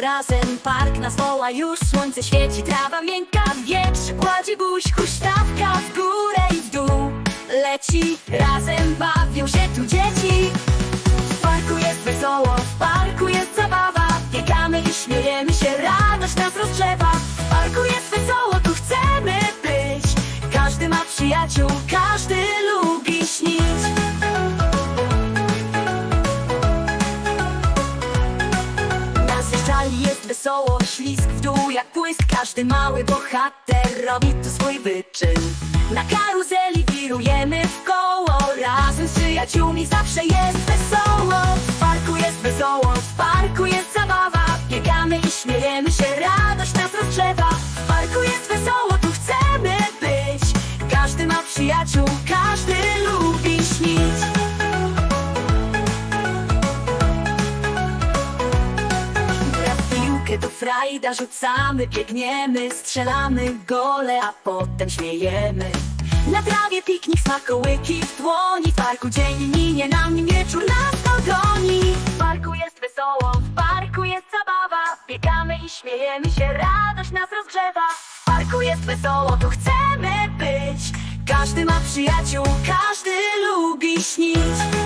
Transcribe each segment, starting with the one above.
Razem, park nas woła już Słońce świeci, trawa miękka, wietrz Kładzie buź, huśtawka w górę i w dół. Leci, razem bawią się tu dzieci. W parku jest wesoło, w parku jest zabawa. Biegamy i śmiejemy się, radość nas rozgrzewa. W parku jest wesoło, tu chcemy być. Każdy ma przyjaciół, każdy wesoło, ślizg w dół jak błysk Każdy mały bohater robi tu swój wyczyn. Na karuzeli wirujemy w koło. Razem z przyjaciółmi zawsze jest wesoło. W parku jest wesoło, w parku jest zabawa. Biegamy i śmiejemy się, radość nas rozgrzewa. W parku jest wesoło, tu chcemy być. Każdy ma przyjaciół, do frajda rzucamy, biegniemy, strzelamy gole, a potem śmiejemy. Na trawie piknik, smakołyki w dłoni, w parku dzień minie nam wieczór nas dogoni. W parku jest wesoło, w parku jest zabawa, biegamy i śmiejemy się, radość nas rozgrzewa. W parku jest wesoło, tu chcemy być, każdy ma przyjaciół, każdy lubi śnić.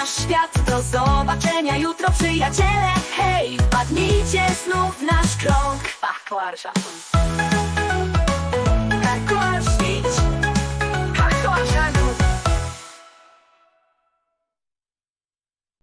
Nasz świat, do zobaczenia jutro przyjaciele. Hej, wpadnijcie znów nasz krąg. Ach, Warszawa